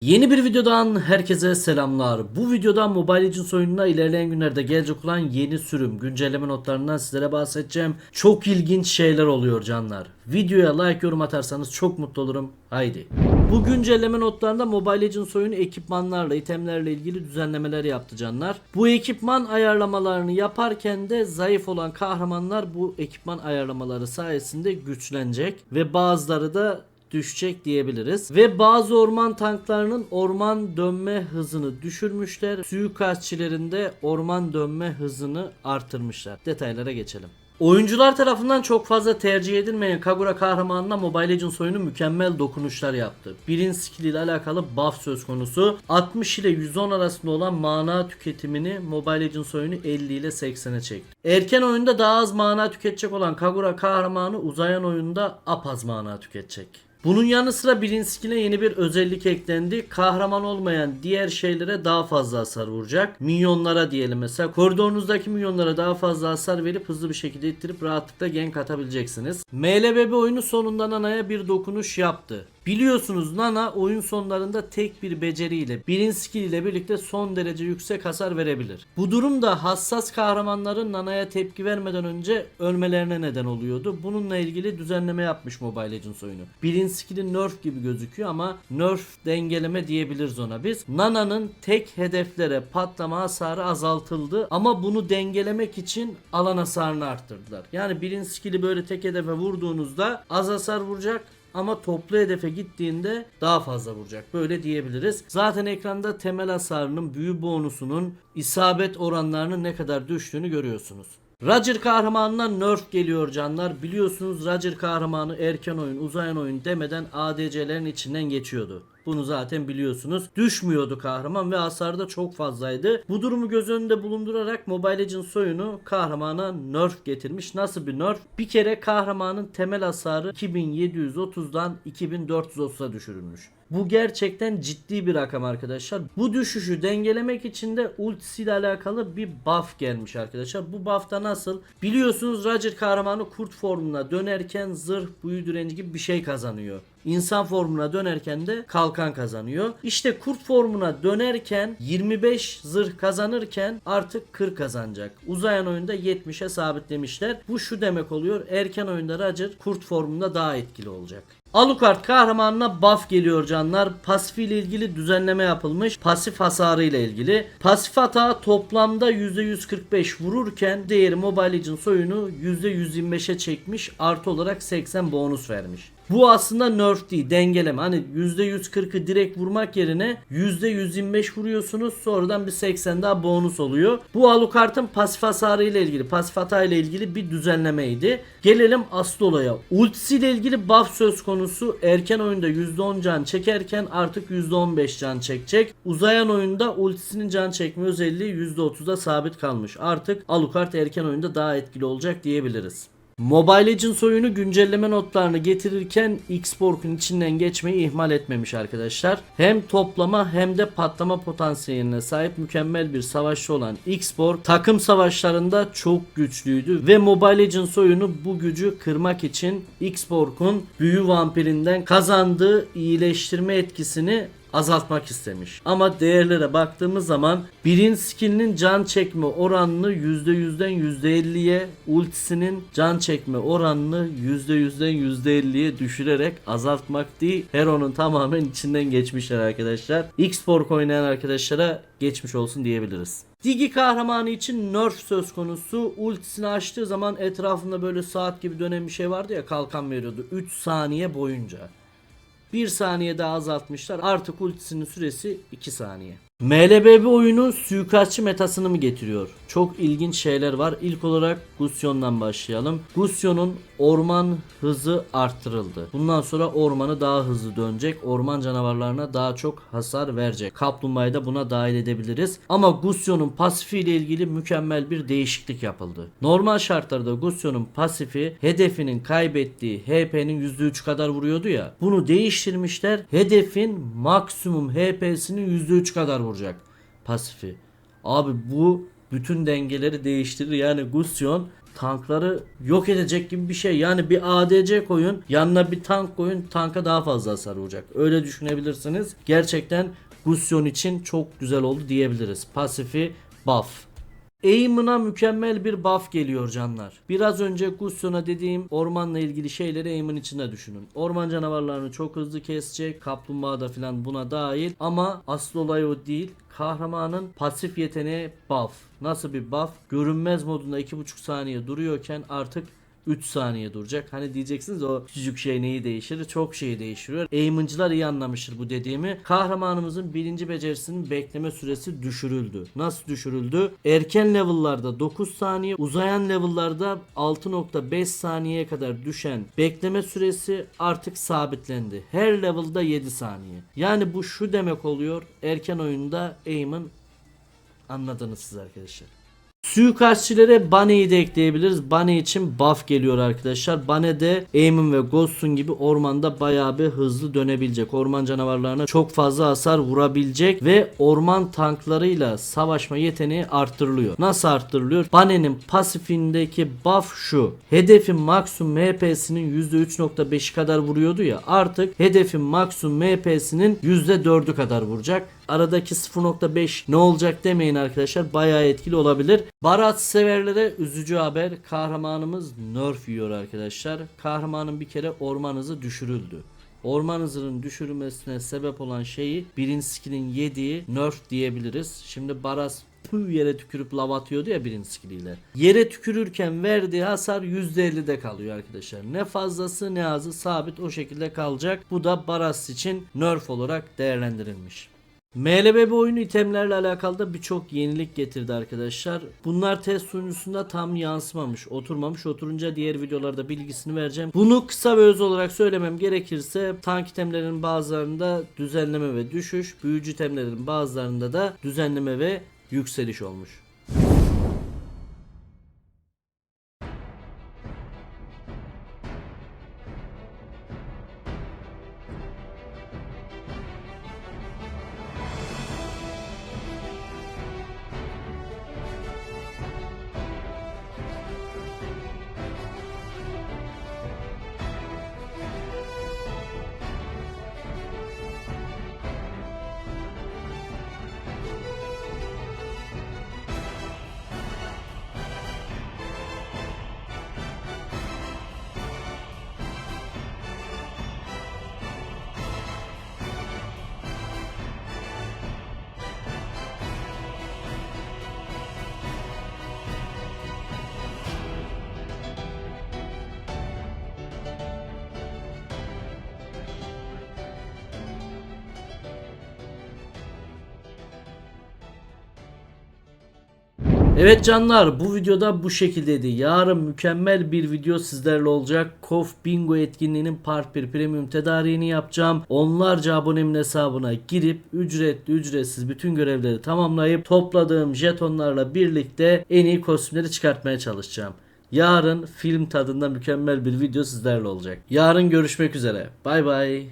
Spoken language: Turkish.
Yeni bir videodan herkese selamlar. Bu videoda Mobile Legends oyununa ilerleyen günlerde gelecek olan yeni sürüm, güncelleme notlarından sizlere bahsedeceğim. Çok ilginç şeyler oluyor canlar. Videoya like yorum atarsanız çok mutlu olurum. Haydi. Bu güncelleme notlarında Mobile Legends oyunu ekipmanlarla, itemlerle ilgili düzenlemeler yaptı canlar. Bu ekipman ayarlamalarını yaparken de zayıf olan kahramanlar bu ekipman ayarlamaları sayesinde güçlenecek ve bazıları da düşecek diyebiliriz. Ve bazı orman tanklarının orman dönme hızını düşürmüşler. Suikastçilerin de orman dönme hızını artırmışlar. Detaylara geçelim. Oyuncular tarafından çok fazla tercih edilmeyen Kagura kahramanına Mobile Legends oyunu mükemmel dokunuşlar yaptı. Birin skill ile alakalı buff söz konusu. 60 ile 110 arasında olan mana tüketimini Mobile Legends oyunu 50 ile 80'e çekti. Erken oyunda daha az mana tüketecek olan Kagura kahramanı uzayan oyunda apaz mana tüketecek. Bunun yanı sıra birin skill'e yeni bir özellik eklendi. Kahraman olmayan diğer şeylere daha fazla hasar vuracak. Minyonlara diyelim mesela. Koridorunuzdaki minyonlara daha fazla hasar verip hızlı bir şekilde ittirip rahatlıkla gank atabileceksiniz. MLBB oyunu sonunda Nana'ya bir dokunuş yaptı. Biliyorsunuz Nana oyun sonlarında tek bir beceriyle birin skill ile birlikte son derece yüksek hasar verebilir. Bu durum da hassas kahramanların Nana'ya tepki vermeden önce ölmelerine neden oluyordu. Bununla ilgili düzenleme yapmış Mobile Legends oyunu. Birin skill'i nerf gibi gözüküyor ama nerf dengeleme diyebiliriz ona biz. Nana'nın tek hedeflere patlama hasarı azaltıldı ama bunu dengelemek için alan hasarını arttırdılar. Yani birin skill'i böyle tek hedefe vurduğunuzda az hasar vuracak ama toplu hedefe gittiğinde daha fazla vuracak. Böyle diyebiliriz. Zaten ekranda temel hasarının büyü bonusunun isabet oranlarının ne kadar düştüğünü görüyorsunuz. Roger kahramanına nerf geliyor canlar. Biliyorsunuz Roger kahramanı erken oyun, uzayan oyun demeden ADC'lerin içinden geçiyordu. Bunu zaten biliyorsunuz. Düşmüyordu kahraman ve hasarı da çok fazlaydı. Bu durumu göz önünde bulundurarak Mobile Legends oyunu kahramana nerf getirmiş. Nasıl bir nerf? Bir kere kahramanın temel hasarı 2730'dan 2430'a düşürülmüş. Bu gerçekten ciddi bir rakam arkadaşlar. Bu düşüşü dengelemek için de ultisiyle alakalı bir buff gelmiş arkadaşlar. Bu buff da nasıl? Biliyorsunuz Roger kahramanı kurt formuna dönerken zırh, büyü direnci gibi bir şey kazanıyor. İnsan formuna dönerken de kalkan kazanıyor. İşte kurt formuna dönerken 25 zırh kazanırken artık 40 kazanacak. Uzayan oyunda 70'e sabitlemişler. Bu şu demek oluyor. Erken oyunda Roger kurt formunda daha etkili olacak. Alucard kahramanına buff geliyor canlar. Pasif ile ilgili düzenleme yapılmış. Pasif hasarı ile ilgili. Pasif hata toplamda %145 vururken değeri Mobile Legends oyunu %125'e çekmiş. Artı olarak 80 bonus vermiş. Bu aslında nerf değil dengeleme. Hani %140'ı direkt vurmak yerine %125 vuruyorsunuz. Sonradan bir 80 daha bonus oluyor. Bu Alucard'ın pasif hasarı ile ilgili, pasif hata ile ilgili bir düzenlemeydi. Gelelim asıl olaya. Ultisi ile ilgili buff söz konusu. Erken oyunda %10 can çekerken artık %15 can çekecek. Uzayan oyunda ultisinin can çekme özelliği %30'da sabit kalmış. Artık Alucard erken oyunda daha etkili olacak diyebiliriz. Mobile Legends oyunu güncelleme notlarını getirirken X-Borg'un içinden geçmeyi ihmal etmemiş arkadaşlar. Hem toplama hem de patlama potansiyeline sahip mükemmel bir savaşçı olan X-Borg takım savaşlarında çok güçlüydü ve Mobile Legends oyunu bu gücü kırmak için X-Borg'un büyü vampirinden kazandığı iyileştirme etkisini azaltmak istemiş. Ama değerlere baktığımız zaman birin skillinin can çekme oranını %100'den %50'ye ultisinin can çekme oranını %100'den %50'ye düşürerek azaltmak değil Hero'nun tamamen içinden geçmişler arkadaşlar. X-Pork oynayan arkadaşlara geçmiş olsun diyebiliriz. Digi kahramanı için nerf söz konusu. Ultisini açtığı zaman etrafında böyle saat gibi dönen bir şey vardı ya kalkan veriyordu 3 saniye boyunca. 1 saniye daha azaltmışlar. Artık ultisinin süresi 2 saniye. MLBB oyunu suikastçı metasını mı getiriyor? Çok ilginç şeyler var. İlk olarak Gusion'dan başlayalım. Gusion'un orman hızı arttırıldı. Bundan sonra ormanı daha hızlı dönecek. Orman canavarlarına daha çok hasar verecek. Kaplumbağayı da buna dahil edebiliriz. Ama Gusion'un pasifi ile ilgili mükemmel bir değişiklik yapıldı. Normal şartlarda Gusion'un pasifi hedefinin kaybettiği HP'nin %3 kadar vuruyordu ya. Bunu değiştirmişler. Hedefin maksimum HP'sinin %3 kadar vuracak pasifi. Abi bu bütün dengeleri değiştirir. Yani Gusion tankları yok edecek gibi bir şey. Yani bir ADC koyun yanına bir tank koyun tanka daha fazla hasar vuracak. Öyle düşünebilirsiniz. Gerçekten Gusion için çok güzel oldu diyebiliriz. Pasifi buff. Aim'ına mükemmel bir buff geliyor canlar. Biraz önce Gusion'a dediğim ormanla ilgili şeyleri aim'in içinde düşünün. Orman canavarlarını çok hızlı kesecek. Kaplumbağa da filan buna dahil. Ama asıl olay o değil. Kahramanın pasif yeteneği buff. Nasıl bir buff? Görünmez modunda 2.5 saniye duruyorken artık 3 saniye duracak. Hani diyeceksiniz o küçücük şey neyi değiştirir? Çok şeyi değiştiriyor. Aim'ıncılar iyi anlamıştır bu dediğimi. Kahramanımızın birinci becerisinin bekleme süresi düşürüldü. Nasıl düşürüldü? Erken level'larda 9 saniye, uzayan level'larda 6.5 saniyeye kadar düşen bekleme süresi artık sabitlendi. Her level'da 7 saniye. Yani bu şu demek oluyor. Erken oyunda aim'in anladınız siz arkadaşlar. Suikastçilere Bunny'yi de ekleyebiliriz. Bunny için buff geliyor arkadaşlar. Bunny de Aemon ve Ghost'un gibi ormanda bayağı bir hızlı dönebilecek. Orman canavarlarına çok fazla hasar vurabilecek ve orman tanklarıyla savaşma yeteneği arttırılıyor. Nasıl arttırılıyor? Bunny'nin pasifindeki buff şu. Hedefin maksimum MP'sinin %3.5'i kadar vuruyordu ya. Artık hedefin maksimum MP'sinin %4'ü kadar vuracak. Aradaki 0.5 ne olacak demeyin arkadaşlar. Bayağı etkili olabilir. Barat severlere üzücü haber. Kahramanımız nerf yiyor arkadaşlar. Kahramanın bir kere orman hızı düşürüldü. Orman hızının düşürülmesine sebep olan şeyi birinci skill'in yediği nerf diyebiliriz. Şimdi Baras püh yere tükürüp lav atıyordu ya birinci skilliyle. Yere tükürürken verdiği hasar %50'de kalıyor arkadaşlar. Ne fazlası ne azı sabit o şekilde kalacak. Bu da Baras için nerf olarak değerlendirilmiş. MLBB oyunu itemlerle alakalı da birçok yenilik getirdi arkadaşlar. Bunlar test sunucusunda tam yansımamış, oturmamış. Oturunca diğer videolarda bilgisini vereceğim. Bunu kısa ve öz olarak söylemem gerekirse tank itemlerin bazılarında düzenleme ve düşüş, büyücü itemlerin bazılarında da düzenleme ve yükseliş olmuş. Evet canlar bu videoda bu şekildeydi. Yarın mükemmel bir video sizlerle olacak. Kof Bingo etkinliğinin part 1 premium tedariğini yapacağım. Onlarca abonemin hesabına girip ücretli ücretsiz bütün görevleri tamamlayıp topladığım jetonlarla birlikte en iyi kostümleri çıkartmaya çalışacağım. Yarın film tadında mükemmel bir video sizlerle olacak. Yarın görüşmek üzere. Bay bay.